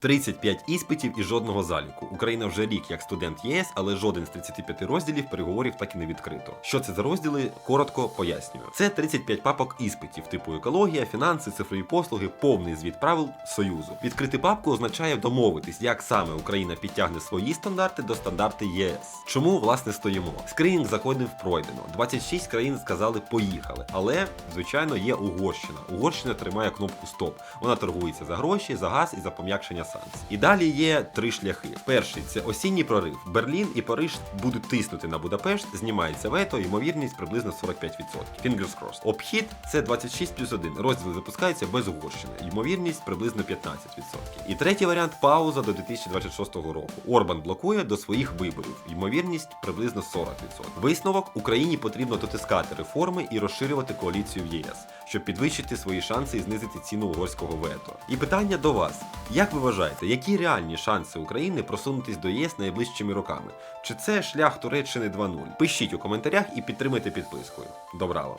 35 іспитів і жодного заліку. Україна вже рік як студент ЄС, але жоден з 35 розділів переговорів так і не відкрито. Що це за розділи? Коротко пояснюю. Це 35 папок іспитів, типу екологія, фінанси, цифрові послуги, повний звіт правил Союзу. Відкрити папку означає домовитись, як саме Україна підтягне свої стандарти до стандарти ЄС. Чому власне стоїмо? Скринінг заходив пройдено. 26 країн сказали поїхали, але звичайно є Угорщина. Угорщина тримає кнопку Стоп. Вона торгується за гроші, за газ і за пом'якшення санкцій. І далі є три шляхи. Перший це осінній прорив. Берлін і Париж будуть тиснути на Будапешт, знімається вето, ймовірність приблизно 45%. Fingers crossed. Обхід це 26 плюс 1. Розділ запускається без Угорщини. Ймовірність приблизно 15%. І третій варіант пауза до 2026 року. Орбан блокує до своїх виборів. Ймовірність приблизно 40%. Висновок Україні потрібно дотискати реформи і розширювати коаліцію в ЄС, щоб підвищити свої шанси і знизити ціну угорського вето. І питання до вас: як ви вважаєте, які реальні шанси України просунутись до ЄС найближчими роками? Чи це шлях Туреччини 2.0? Пишіть у коментарях і підтримайте підпискою. Добра вам!